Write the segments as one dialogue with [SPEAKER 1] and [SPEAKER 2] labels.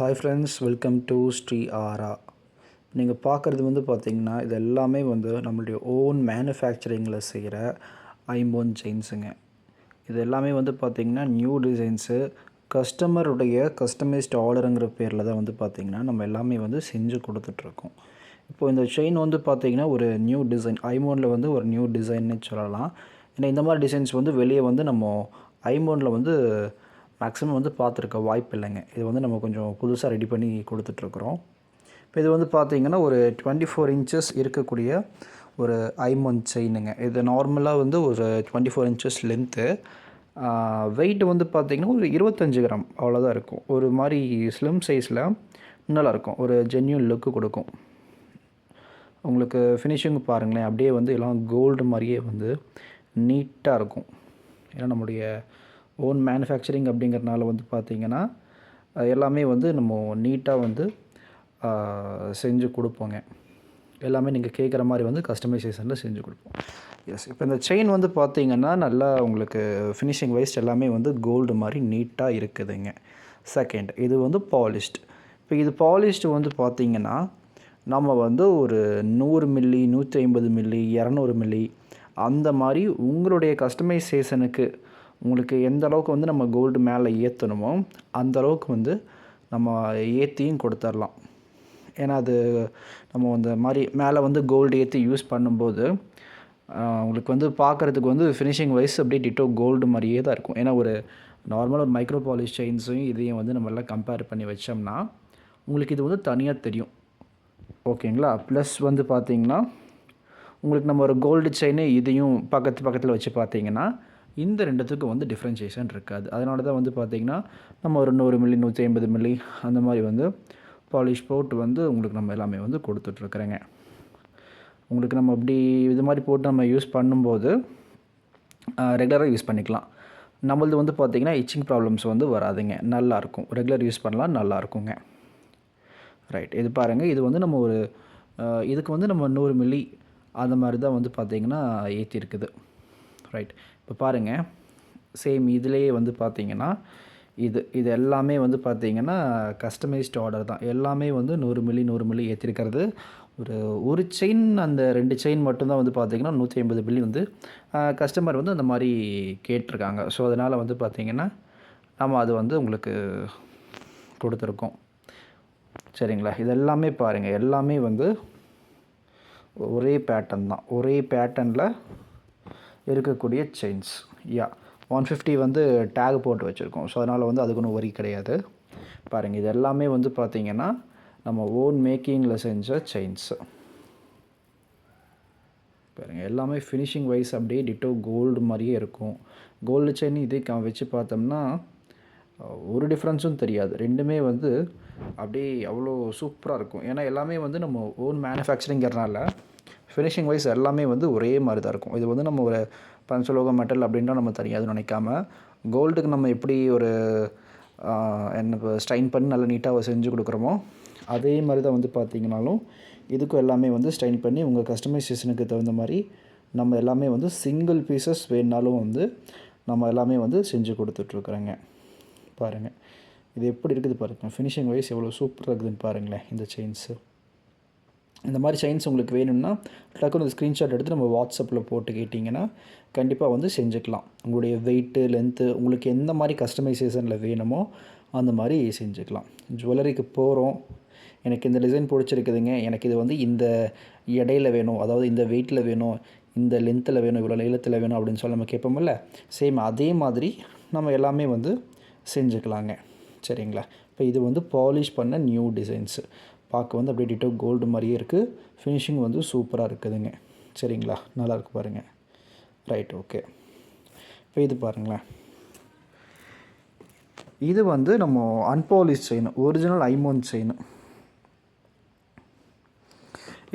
[SPEAKER 1] Hi friends welcome to Sri Aara நீங்கள் பார்க்குறது வந்து பார்த்தீங்கன்னா இது எல்லாமே வந்து நம்மளுடைய ஓன் மேனுஃபேக்சரிங்கில் செய்கிற ஐம்போன் செயின்ஸுங்க இது எல்லாமே வந்து பார்த்திங்கன்னா நியூ டிசைன்ஸு கஸ்டமருடைய கஸ்டமைஸ்ட் ஆர்டருங்கிற பேரில் தான் வந்து பார்த்திங்கன்னா நம்ம எல்லாமே வந்து செஞ்சு கொடுத்துட்ருக்கோம். இப்போது இந்த செயின் வந்து பார்த்திங்கன்னா ஒரு நியூ டிசைன் ஐமோனில் வந்து ஒரு நியூ டிசைன்னு சொல்லலாம். ஏன்னா இந்த மாதிரி டிசைன்ஸ் வந்து வெளியே வந்து நம்ம ஐமோனில் வந்து மேக்ஸிமம் வந்து பார்த்துருக்க வாய்ப்பு இல்லைங்க. இது வந்து நம்ம கொஞ்சம் புதுசாக ரெடி பண்ணி கொடுத்துட்ருக்குறோம். இப்போ இது வந்து பார்த்திங்கன்னா ஒரு டுவெண்ட்டி ஃபோர் இன்ச்சஸ் இருக்கக்கூடிய ஒரு ஐமோன் செயினுங்க இது நார்மலாக வந்து ஒரு twenty four inches length weight வந்து பார்த்திங்கன்னா ஒரு இருபத்தஞ்சு கிராம். அவ்வளோதான் இருக்கும். ஒரு மாதிரி ஸ்லிம் சைஸில் நல்லாயிருக்கும். ஒரு ஜென்யூன் லுக்கு கொடுக்கும். உங்களுக்கு ஃபினிஷிங் பாருங்களேன். அப்படியே வந்து எல்லாம் கோல்டு மாதிரியே வந்து நீட்டாக இருக்கும். ஏன்னா நம்முடைய ஓன் மேனுஃபேக்சரிங் அப்படிங்கிறனால வந்து பார்த்திங்கன்னா எல்லாமே வந்து நம்ம நீட்டாக வந்து செஞ்சு கொடுப்போங்க. எல்லாமே நீங்கள் கேட்குற மாதிரி வந்து கஸ்டமைசேஷனில் செஞ்சு கொடுப்போம். எஸ் இப்போ இந்த செயின் வந்து பார்த்தீங்கன்னா நல்லா உங்களுக்கு ஃபினிஷிங் வைஸ் எல்லாமே வந்து கோல்டு மாதிரி நீட்டாக இருக்குதுங்க. செகண்ட் இது வந்து பாலிஷ்ட் இப்போ இது பாலிஷ்டு வந்து பார்த்திங்கன்னா நம்ம வந்து ஒரு நூறு மில்லி நூற்றி ஐம்பது மில்லி இரநூறு மில்லி அந்த மாதிரி உங்களுடைய கஸ்டமைசேஷனுக்கு உங்களுக்கு எந்த அளவுக்கு வந்து நம்ம கோல்டு மேலே ஏற்றணுமோ அந்த அளவுக்கு வந்து நம்ம ஏற்றியும் கொடுத்துர்லாம். ஏன்னா அது நம்ம அந்த மாதிரி மேலே வந்து கோல்டு ஏற்றி யூஸ் பண்ணும்போது உங்களுக்கு வந்து பார்க்குறதுக்கு வந்து ஃபினிஷிங் வைஸ் அப்படியே டிட்டோ கோல்டு மாதிரியே தான் இருக்கும். ஏன்னா ஒரு நார்மலாக ஒரு மைக்ரோ பாலிஷ் செயின்ஸையும் இதையும் வந்து நம்ம எல்லாம் கம்பேர் பண்ணி வச்சோம்னா உங்களுக்கு இது வந்து தனியாக தெரியும். ஓகேங்களா ப்ளஸ் வந்து பார்த்திங்கன்னா உங்களுக்கு நம்ம ஒரு கோல்டு செயினு இதையும் பக்கத்து பக்கத்தில் வச்சு பார்த்தீங்கன்னா இந்த ரெண்டுத்துக்கும் வந்து டிஃப்ரென்ஷியேஷன் இருக்காது. அதனால தான் வந்து பார்த்திங்கன்னா நம்ம ஒரு நூறு மில்லி நூற்றி ஐம்பது மில்லி அந்த மாதிரி வந்து பாலிஷ் போட்டு வந்து உங்களுக்கு நம்ம எல்லாமே வந்து கொடுத்துட்ருக்குறேங்க. உங்களுக்கு நம்ம அப்படி இது மாதிரி போட்டு நம்ம யூஸ் பண்ணும்போது ரெகுலராக யூஸ் பண்ணிக்கலாம். நம்மளது வந்து பார்த்திங்கன்னா இச்சிங் ப்ராப்ளம்ஸ் வந்து வராதுங்க. நல்லாயிருக்கும் ரெகுலர் யூஸ் பண்ணலாம் நல்லாயிருக்குங்க ரைட் இது பாருங்கள் இது வந்து நம்ம ஒரு இதுக்கு வந்து நம்ம நூறு மில்லி அந்த மாதிரி தான் வந்து பார்த்திங்கன்னா ஏற்றிருக்குது ரைட் இப்போ பாருங்கள் சேம் இதுலேயே வந்து பார்த்திங்கன்னா இது இது எல்லாமே வந்து பார்த்திங்கன்னா கஸ்டமைஸ்ட் ஆர்டர் தான். எல்லாமே வந்து நூறு மில்லி நூறு மில்லி ஏற்றிருக்கிறது ஒரு ஒரு செயின் அந்த ரெண்டு செயின் மட்டும்தான் வந்து பார்த்திங்கன்னா நூற்றி ஐம்பது மில்லி வந்து கஸ்டமர் வந்து அந்த மாதிரி கேட்டிருக்காங்க. ஸோ அதனால் வந்து பார்த்திங்கன்னா நம்ம அது வந்து உங்களுக்கு கொடுத்துருக்கோம். சரிங்களா? இது எல்லாமே பாருங்கள் எல்லாமே வந்து ஒரே பேட்டர்ன் தான். ஒரே பேட்டர்னில் இருக்கக்கூடிய செயின்ஸ் யா ஒன் ஃபிஃப்டி வந்து டேக் போட்டு வச்சுருக்கோம். ஸோ அதனால் வந்து அதுக்கு ஒன்றும் வரி கிடையாது. பாருங்கள் இது எல்லாமே வந்து பார்த்திங்கன்னா நம்ம ஓன் மேக்கிங்கில் செஞ்ச செயின்ஸு பாருங்கள் எல்லாமே ஃபினிஷிங் வைஸ் அப்படியே டிட்டோ கோல்டு மாதிரியே இருக்கும். கோல்டு செயின் இதே வச்சு பார்த்தோம்னா ஒரு டிஃப்ரென்ஸும் தெரியாது. ரெண்டுமே வந்து அப்படியே அவ்வளோ சூப்பராக இருக்கும். ஏன்னா எல்லாமே வந்து நம்ம ஓன் மேனுஃபேக்சரிங்கிறனால ஃபினிஷிங் வைஸ் எல்லாமே வந்து ஒரே மாதிரி தான் இருக்கும். இது வந்து நம்ம ஒரு பஞ்சலோக மெட்டல் அப்படின்னா நம்ம தெரியாது நினைக்காம கோல்டுக்கு நம்ம எப்படி ஒரு என்ன இப்போ ஸ்டைன் பண்ணி நல்லா நீட்டாக செஞ்சு கொடுக்குறோமோ அதே மாதிரி தான் வந்து பார்த்திங்கனாலும் இதுக்கும் எல்லாமே வந்து ஸ்டைன் பண்ணி உங்கள் கஸ்டமைசேஷனுக்கு தகுந்த மாதிரி நம்ம எல்லாமே வந்து சிங்கிள் பீசஸ் வேணுனாலும் வந்து நம்ம எல்லாமே வந்து செஞ்சு கொடுத்துட்ருக்குறோங்க. பாருங்கள் இது எப்படி இருக்குது பாருங்கள் ஃபினிஷிங் வைஸ் எவ்வளோ சூப்பராக இருக்குதுன்னு பாருங்களேன் இந்த செயின்ஸு இந்த மாதிரி சைன்ஸ் உங்களுக்கு வேணும்னா டக்குனு ஒரு ஸ்க்ரீன்ஷாட் எடுத்து நம்ம வாட்ஸ்அப்பில் போட்டு கேட்டிங்கன்னா கண்டிப்பாக வந்து செஞ்சுக்கலாம். உங்களுடைய வெயிட்டு லென்த்து உங்களுக்கு எந்த மாதிரி கஸ்டமைசேஷனில் வேணுமோ அந்த மாதிரி செஞ்சுக்கலாம். ஜுவல்லரிக்கு போகிறோம் எனக்கு இந்த டிசைன் பிடிச்சிருக்குதுங்க. எனக்கு இது வந்து இந்த இடையில வேணும். அதாவது இந்த வெயிட்டில் வேணும். இந்த லென்த்தில் வேணும். இவ்வளோ நீளத்தில் வேணும் அப்படின்னு சொல்லி நம்ம கேட்போம்ல. சேம் அதே மாதிரி நம்ம எல்லாமே வந்து செஞ்சுக்கலாங்க. சரிங்களா? இப்போ இது வந்து பாலிஷ் பண்ண நியூ டிசைன்ஸு பார்க்க வந்து அப்படியே டிட்டோ கோல்டு மாதிரியே இருக்குது ஃபினிஷிங் வந்து சூப்பராக இருக்குதுங்க. சரிங்களா? நல்லாயிருக்கு பாருங்கள் ரைட் ஓகே இப்போ இது பாருங்களேன். இது வந்து நம்ம அன்பாலிஷ் செயின் ஒரிஜினல் ஐமோன் செயின்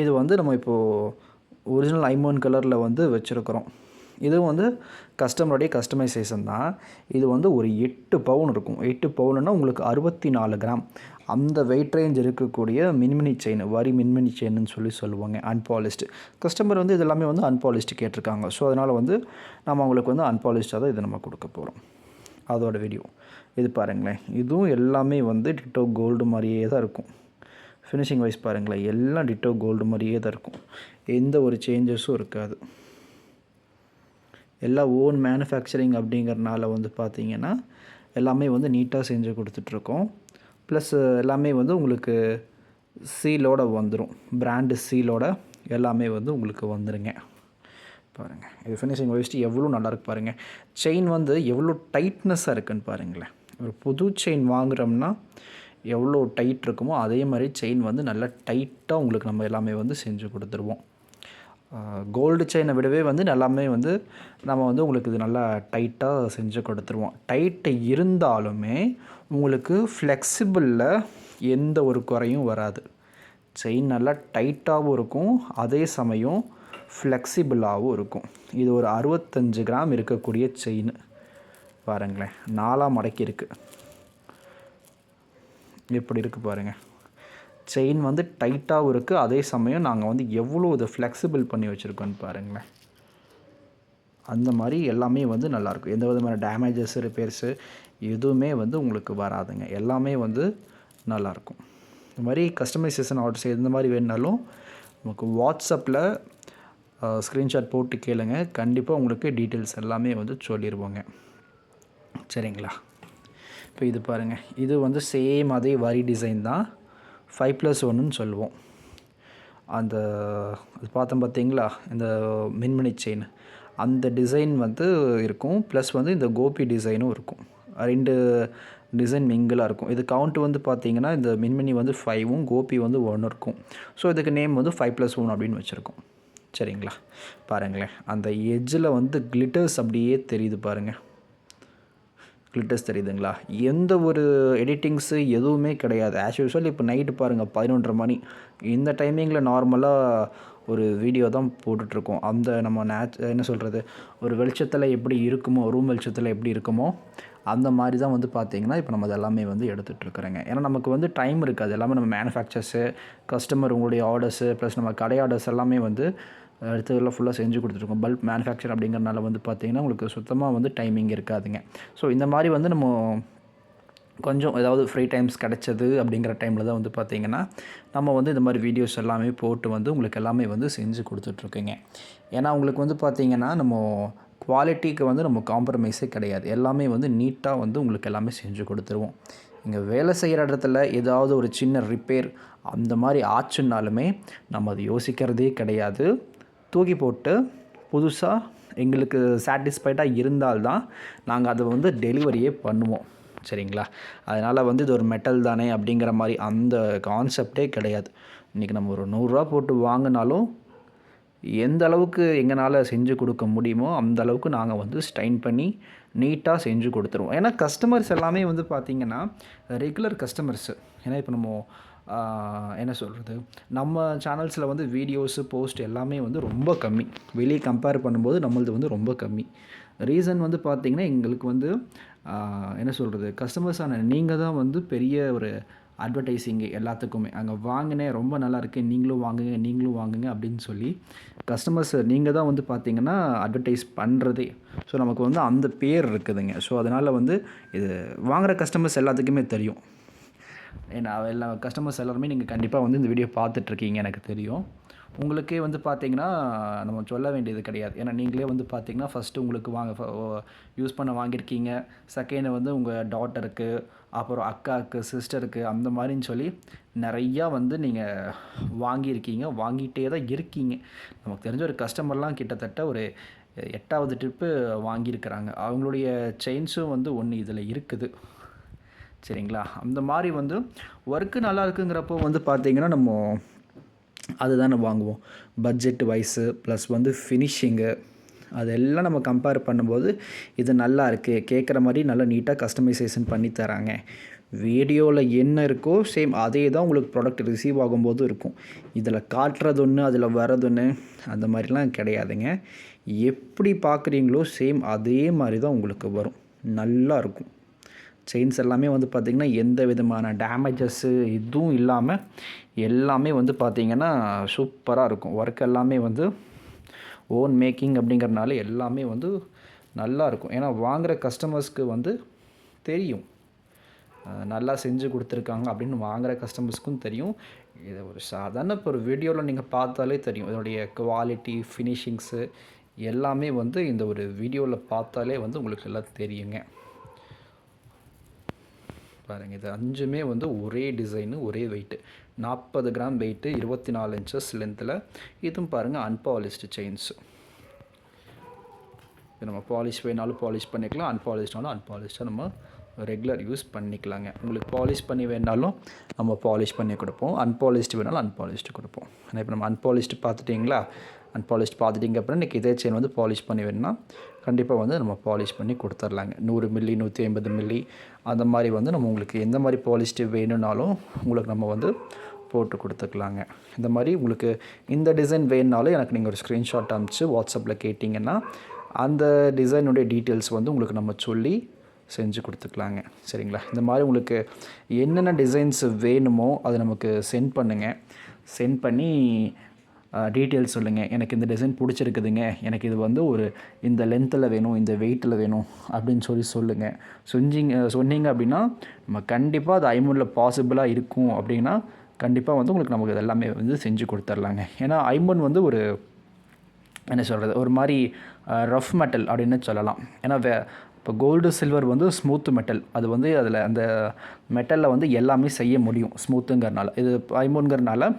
[SPEAKER 1] இது வந்து நம்ம இப்போது ஒரிஜினல் ஐமோன் கலரில் வந்து வச்சுருக்குறோம். இதுவும் வந்து கஸ்டமருடைய கஸ்டமைசேஷன் தான். இது வந்து ஒரு எட்டு பவுன் இருக்கும். எட்டு பவுனுன்னா உங்களுக்கு அறுபத்தி நாலு கிராம். அந்த வெயிட் ரேஞ்ச் இருக்கக்கூடிய மின்மினி செயின் வரி மின்மினி செயின்னு சொல்லி சொல்லுவாங்க அன்பாலிஸ்டு கஸ்டமர் வந்து இது எல்லாமே வந்து அன்பாலிஸ்டு கேட்டிருக்காங்க. ஸோ அதனால் வந்து நம்ம அவங்களுக்கு வந்து அன்பாலிஸ்டாக தான் இதை நம்ம கொடுக்க போகிறோம் அதோட வீடியோ இது பாருங்களேன். இதுவும் எல்லாமே வந்து டிட்டோ கோல்டு மாதிரியே தான் இருக்கும். ஃபினிஷிங் வைஸ் பாருங்களேன். எல்லாம் டிட்டோ கோல்டு மாதிரியே தான் இருக்கும். எந்த ஒரு சேஞ்சஸும் இருக்காது. எல்லாம் ஓன் மேனுஃபேக்சரிங் அப்படிங்கிறனால வந்து பார்த்திங்கன்னா எல்லாமே வந்து நீட்டாக செஞ்சு கொடுத்துட்ருக்கோம் ப்ளஸ் எல்லாமே வந்து உங்களுக்கு சீலோட வந்துடும் பிராண்டு சீலோட எல்லாமே வந்து உங்களுக்கு வந்துடுங்க பாருங்கள் இது ஃபினிஷிங் வச்சுட்டு எவ்வளோ நல்லாயிருக்கு பாருங்கள் செயின் வந்து எவ்வளோ டைட்னஸாக இருக்குன்னு பாருங்களேன். ஒரு புது செயின் வாங்குகிறோம்னா எவ்வளோ டைட் இருக்குமோ அதே மாதிரி செயின் வந்து நல்லா டைட்டாக உங்களுக்கு நம்ம எல்லாமே வந்து செஞ்சு கொடுத்துருவோம். கோல்டு செயினை விடவே வந்து எல்லாமே வந்து நம்ம வந்து உங்களுக்கு இது நல்லா டைட்டாக செஞ்சு கொடுத்துருவோம். டைட்டு இருந்தாலுமே உங்களுக்கு ஃப்ளெக்சிபிளில் எந்த ஒரு குறையும் வராது. செயின் நல்லா டைட்டாகவும் இருக்கும். அதே சமயம் ஃப்ளெக்சிபிளாகவும் இருக்கும். இது ஒரு அறுபத்தஞ்சு கிராம் இருக்கக்கூடிய செயின் பாருங்களேன். நாலாக மடக்கி இருக்குது எப்படி இருக்குது பாருங்கள் செயின் வந்து டைட்டாகவும் இருக்குது அதே சமயம் நாங்கள் வந்து எவ்வளோ இதை ஃப்ளெக்சிபிள் பண்ணி வச்சுருக்கோன்னு பாருங்களேன். அந்த மாதிரி எல்லாமே வந்து நல்லாயிருக்கும் எந்த விதமான டேமேஜஸ் ரிப்பேர்ஸு எதுவுமே வந்து உங்களுக்கு வராதுங்க. எல்லாமே வந்து நல்லாயிருக்கும் இந்த மாதிரி கஸ்டமைசேஷன் ஆர்டர்ஸ் எந்த மாதிரி வேணுனாலும் நமக்கு வாட்ஸ்அப்பில் ஸ்க்ரீன்ஷாட் போட்டு கேளுங்க. கண்டிப்பாக உங்களுக்கு டீட்டெயில்ஸ் எல்லாமே வந்து சொல்லிடுவோங்க சரிங்களா? இப்போ இது பாருங்கள் இது வந்து சேம் அதே வரி டிசைன் தான். ஃபைவ் ப்ளஸ் ஒன்றுன்னு சொல்லுவோம். அந்த அது பார்த்தோம் பார்த்தீங்களா? இந்த மின்மணி செயின் அந்த டிசைன் வந்து இருக்கும். ப்ளஸ் வந்து இந்த கோபி டிசைனும் இருக்கும். ரெண்டு டிசைன் மிங்கிளாக இருக்கும். இது கவுண்ட் வந்து பார்த்தீங்கன்னா இந்த மின்மினி வந்து ஃபைவும் கோபி வந்து ஒன்று இருக்கும். ஸோ இதுக்கு நேம் வந்து ஃபைவ் ப்ளஸ் ஒன் அப்படின்னு வச்சுருக்கோம். சரிங்களா? பாருங்களேன். அந்த எஜ்ஜில் வந்து கிளிட்டர்ஸ் அப்படியே தெரியுது பாருங்கள் கிளிட்டர்ஸ் தெரியுதுங்களா? எந்த ஒரு எடிட்டிங்ஸு எதுவுமே கிடையாது. ஆஸ் யூஸ்வல் இப்போ நைட்டு பாருங்கள் பதினொன்றரை மணி. இந்த டைமிங்கில் நார்மலாக ஒரு வீடியோ தான் போட்டுட்ருக்கோம். அந்த நம்ம நேச் என்ன சொல்கிறது ஒரு வெளிச்சத்தில் எப்படி இருக்குமோ ரூம் வெளிச்சத்தில் எப்படி இருக்குமோ அந்த மாதிரி தான் வந்து பார்த்திங்கன்னா இப்போ நம்ம அதெல்லாமே வந்து எடுத்துகிட்ருக்குறோங்க ஏன்னா நமக்கு வந்து டைம் இருக்காது. எல்லாமே நம்ம மேனுஃபேக்சர்ஸு கஸ்டமர் உங்களுடைய ஆர்டர்ஸு ப்ளஸ் நம்ம கடை ஆர்டர்ஸ் எல்லாமே வந்து அடுத்ததெல்லாம் ஃபுல்லாக செஞ்சு கொடுத்துருக்கோம். பல்க் மேனுஃபேக்சர் அப்படிங்கிறனால வந்து பார்த்திங்கன்னா உங்களுக்கு சுத்தமாக வந்து டைமிங் இருக்காதுங்க. ஸோ இந்த மாதிரி வந்து நம்ம கொஞ்சம் ஏதாவது ஃப்ரீ டைம்ஸ் கிடச்சது அப்படிங்கிற டைமில் தான் வந்து பார்த்திங்கன்னா நம்ம வந்து இந்த மாதிரி வீடியோஸ் எல்லாமே போட்டு வந்து உங்களுக்கு எல்லாமே வந்து செஞ்சு கொடுத்துட்ருக்குங்க. ஏன்னா உங்களுக்கு வந்து பார்த்திங்கன்னா நம்ம குவாலிட்டிக்கு வந்து நம்ம காம்ப்ரமைஸே கிடையாது. எல்லாமே வந்து நீட்டாக வந்து உங்களுக்கு எல்லாமே செஞ்சு கொடுத்துருவோம். இங்கே வேலை செய்கிற இடத்துல ஏதாவது ஒரு சின்ன ரிப்பேர் அந்த மாதிரி ஆச்சுன்னாலுமே நம்ம அது யோசிக்கிறதே கிடையாது. தூக்கி போட்டு புதுசாக எங்களுக்கு சாட்டிஸ்ஃபைடாக இருந்தால்தான் நாங்கள் அதை வந்து டெலிவரியே பண்ணுவோம். சரிங்களா? அதனால் வந்து இது ஒரு மெட்டல் தானே அப்படிங்கிற மாதிரி அந்த கான்செப்டே கிடையாது. இன்றைக்கி நம்ம ஒரு நூறுரூவா போட்டு வாங்கினாலும் எந்த அளவுக்கு எங்களால் செஞ்சு கொடுக்க முடியுமோ அந்த அளவுக்கு நாங்கள் வந்து ஸ்டைன் பண்ணி நீட்டாக செஞ்சு கொடுத்துருவோம். ஏன்னா கஸ்டமர்ஸ் எல்லாமே வந்து பார்த்திங்கன்னா ரெகுலர் கஸ்டமர்ஸு ஏன்னா இப்போ நம்ம என்ன சொல்கிறது நம்ம சேனல்ஸில் வந்து வீடியோஸு போஸ்ட் எல்லாமே வந்து ரொம்ப கம்மி. வெளியே கம்பேர் பண்ணும்போது நம்மளது வந்து ரொம்ப கம்மி. ரீசன் வந்து பார்த்திங்கன்னா எங்களுக்கு வந்து என்ன சொல்கிறது கஸ்டமர்ஸான நீங்கள் தான் வந்து பெரிய ஒரு அட்வர்டைஸிங்கு எல்லாத்துக்குமே. அங்கே வாங்கினேன் ரொம்ப நல்லா இருக்குது நீங்களும் வாங்குங்க நீங்களும் வாங்குங்க அப்படின்னு சொல்லி கஸ்டமர்ஸ் நீங்கள் தான் வந்து பார்த்தீங்கன்னா அட்வர்டைஸ் பண்ணுறதே ஸோ நமக்கு வந்து அந்த பேர் இருக்குதுங்க. ஸோ அதனால் வந்து இது வாங்குகிற கஸ்டமர்ஸ் எல்லாத்துக்குமே தெரியும். ஏன்னா எல்லா கஸ்டமர்ஸ் எல்லாருமே நீங்கள் கண்டிப்பாக வந்து இந்த வீடியோ பார்த்துட்ருக்கீங்க எனக்கு தெரியும். உங்களுக்கே வந்து பார்த்தீங்கன்னா நம்ம சொல்ல வேண்டியது கிடையாது. ஏன்னா நீங்களே வந்து பார்த்தீங்கன்னா ஃபஸ்ட்டு உங்களுக்கு வாங்க யூஸ் பண்ண வாங்கியிருக்கீங்க. செகண்ட் வந்து உங்கள் டாட்டருக்கு அப்புறம் அக்காவுக்கு சிஸ்டருக்கு அந்த மாதிரின்னு சொல்லி நிறையா வந்து நீங்கள் வாங்கியிருக்கீங்க. வாங்கிட்டே தான் இருக்கீங்க. நமக்கு தெரிஞ்ச ஒரு கஸ்டமர்லாம் கிட்டத்தட்ட ஒரு எட்டாவது ட்ரிப்பு வாங்கியிருக்கிறாங்க. அவங்களுடைய செயின்ஸும் வந்து ஒன்று இதில் இருக்குது. சரிங்களா? அந்த மாதிரி வந்து ஒர்க்கு நல்லா இருக்குங்கிறப்போ வந்து பார்த்திங்கன்னா நம்ம அதுதானே வாங்குவோம். பட்ஜெட் வைஸு ப்ளஸ் வந்து ஃபினிஷிங்கு அதெல்லாம் நம்ம கம்பேர் பண்ணும்போது இது நல்லா இருக்குது கேட்குற மாதிரி நல்லா நீட்டாக கஸ்டமைசேஷன் பண்ணி தராங்க. வீடியோவில் என்ன இருக்கோ சேம் அதே தான் உங்களுக்கு ப்ராடக்ட் ரிசீவ் ஆகும்போதும் இருக்கும். இதில் காட்டுறது ஒன்று அதில் வர்றது ஒன்று அந்த மாதிரிலாம் கிடையாதுங்க. எப்படி பார்க்குறீங்களோ சேம் அதே மாதிரி தான் உங்களுக்கு வரும். நல்லா இருக்கும். செயின்ஸ் எல்லாமே வந்து பார்த்திங்கன்னா எந்த விதமான டேமேஜஸ்ஸு இதுவும் இல்லாமல் எல்லாமே வந்து பார்த்திங்கன்னா சூப்பராக இருக்கும். ஒர்க் எல்லாமே வந்து ஓன் மேக்கிங் அப்படிங்கிறனால எல்லாமே வந்து நல்லா இருக்கும். ஏன்னா வாங்குகிற கஸ்டமர்ஸ்க்கு வந்து தெரியும். நல்லா செஞ்சு கொடுத்துருக்காங்க அப்படின்னு வாங்குகிற கஸ்டமர்ஸ்க்கும் தெரியும். இதை ஒரு சாதாரண இப்போ ஒரு வீடியோவில் நீங்கள் பார்த்தாலே தெரியும். இதோடைய குவாலிட்டி ஃபினிஷிங்ஸு எல்லாமே வந்து இந்த ஒரு வீடியோவில் பார்த்தாலே வந்து உங்களுக்கு எல்லாம் தெரியுங்க. பாருங்கள் இது அஞ்சுமே வந்து ஒரே டிசைனு ஒரே வெயிட்டு நாற்பது கிராம் வெயிட்டு இருபத்தி நாலு இன்ச்சஸ் லென்த்தில் இதுவும் பாருங்கள் அன்பாலிஷ்டு செயின்ஸு இது நம்ம பாலிஷ் வேணாலும் பாலிஷ் பண்ணிக்கலாம். அன்பாலிஷ்னாலும் அன்பாலிஷ்டாக நம்ம ரெகுலர் யூஸ் பண்ணிக்கலாங்க. உங்களுக்கு பாலிஷ் பண்ணி வேணாலும் நம்ம பாலிஷ் பண்ணி கொடுப்போம். அன்பாலிஷ்டு வேணாலும் அன்பாலிஷ்டு கொடுப்போம். ஆனால் இப்போ நம்ம அன்பாலிஷ்டு பார்த்துட்டிங்களா? அன்பாலிஷ்டு பார்த்துட்டிங்க அப்புறம் இன்றைக்கி இதே செயின் வந்து பாலிஷ் பண்ணி வேணும்னா கண்டிப்பாக வந்து நம்ம பாலிஷ் பண்ணி கொடுத்துர்லாங்க. நூறு மில்லி நூற்றி ஐம்பது மில்லி அந்த மாதிரி வந்து நம்ம உங்களுக்கு எந்த மாதிரி பாலிஷ்டு வேணும்னாலும் உங்களுக்கு நம்ம வந்து போட்டு கொடுத்துக்கலாங்க. இந்த மாதிரி உங்களுக்கு இந்த டிசைன் வேணுனாலும் எனக்கு நீங்கள் ஒரு ஸ்க்ரீன்ஷாட் அனுப்பிச்சு வாட்ஸ்அப்பில் கேட்டிங்கன்னா அந்த டிசைனுடைய டீட்டெயில்ஸ் வந்து உங்களுக்கு நம்ம சொல்லி செஞ்சு கொடுத்துக்கலாங்க. சரிங்களா? இந்த மாதிரி உங்களுக்கு என்னென்ன டிசைன்ஸ் வேணுமோ அதை நமக்கு சென்ட் பண்ணுங்கள் சென்ட் பண்ணி டீட்டெயில்ஸ் சொல்லுங்கள் எனக்கு இந்த டிசைன் பிடிச்சிருக்குதுங்க. எனக்கு இது வந்து ஒரு இந்த லென்த்தில் வேணும் இந்த வெயிட்டில் வேணும் அப்படின்னு சொல்லி சொல்லுங்கள் செஞ்சிங்க சொன்னீங்க அப்படின்னா நம்ம கண்டிப்பாக அது ஐமோனில் பாசிபிளாக இருக்கும் அப்படின்னா கண்டிப்பாக வந்து உங்களுக்கு நமக்கு இது எல்லாமே வந்து செஞ்சு கொடுத்துர்லாங்க. ஏன்னா ஐமூன் வந்து ஒரு என்ன சொல்கிறது ஒரு மாதிரி ரஃப் மெட்டல் அப்படின்னு சொல்லலாம். ஏன்னா வே இப்போ கோல்டு சில்வர் வந்து ஸ்மூத் மெட்டல் அது வந்து அதில் அந்த மெட்டலில் வந்து எல்லாமே செய்ய முடியும் ஸ்மூத்துங்கிறனால இது ஐமோன்கிறனால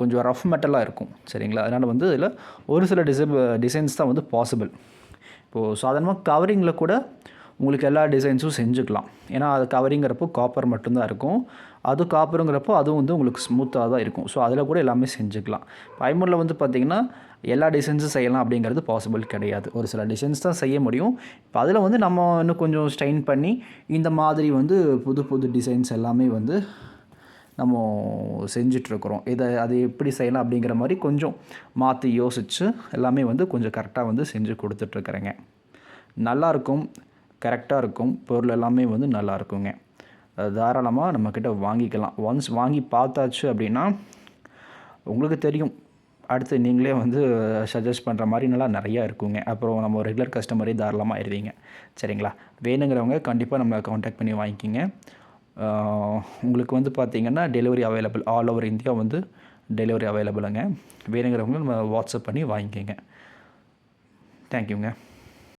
[SPEAKER 1] கொஞ்சம் ரஃப் மெட்டலாக இருக்கும். சரிங்களா? அதனால் வந்து இதில் ஒரு சில டிசை டிசைன்ஸ் தான் வந்து பாசிபிள் இப்போது சாதாரணமாக கவரிங்கில் கூட உங்களுக்கு எல்லா டிசைன்ஸும் செஞ்சுக்கலாம். ஏன்னா அது கவரிங்கிறப்போ காப்பர் மட்டும்தான் இருக்கும். அது காப்பருங்கிறப்போ அதுவும் வந்து உங்களுக்கு ஸ்மூத்தாக தான் இருக்கும். ஸோ அதில் கூட எல்லாமே செஞ்சுக்கலாம். ஐமூரில் வந்து பார்த்திங்கன்னா எல்லா டிசைன்ஸும் செய்யலாம் அப்படிங்கிறது பாசிபிள் கிடையாது. ஒரு சில டிசைன்ஸ் தான் செய்ய முடியும். இப்போ அதில் வந்து நம்ம இன்னும் கொஞ்சம் ஸ்ட்ரெயின் பண்ணி இந்த மாதிரி வந்து புது புது டிசைன்ஸ் எல்லாமே வந்து நம்ம செஞ்சிட்ருக்குறோம். இதை அது எப்படி செய்யலாம் அப்படிங்கிற மாதிரி கொஞ்சம் மாற்றி யோசித்து எல்லாமே வந்து கொஞ்சம் கரெக்டாக வந்து செஞ்சு கொடுத்துட்ருக்குறேங்க. நல்லாயிருக்கும் கரெக்டாக இருக்கும் பொருள் எல்லாமே வந்து நல்லாயிருக்குங்க தாராளமாக நம்மக்கிட்ட வாங்கிக்கலாம். ஒன்ஸ் வாங்கி பார்த்தாச்சு அப்படின்னா உங்களுக்கு தெரியும். அடுத்து நீங்களே வந்து சஜஸ்ட் பண்ணுற மாதிரி நல்லா நிறையா இருக்குங்க. அப்புறம் நம்ம ரெகுலர் கஸ்டமரே தாராளமாக ஆயிடுவீங்க. சரிங்களா? வேணுங்கிறவங்க கண்டிப்பாக நம்ம காண்டாக்ட் பண்ணி வாங்கிக்கிங்க. உங்களுக்கு வந்து பார்த்திங்கன்னா delivery available all over India வந்து டெலிவரி அவைலபிளுங்க வேணுங்கிறவங்க நம்ம வாட்ஸ்அப் பண்ணி வாங்கிக்கோங்க. தேங்க்யூங்க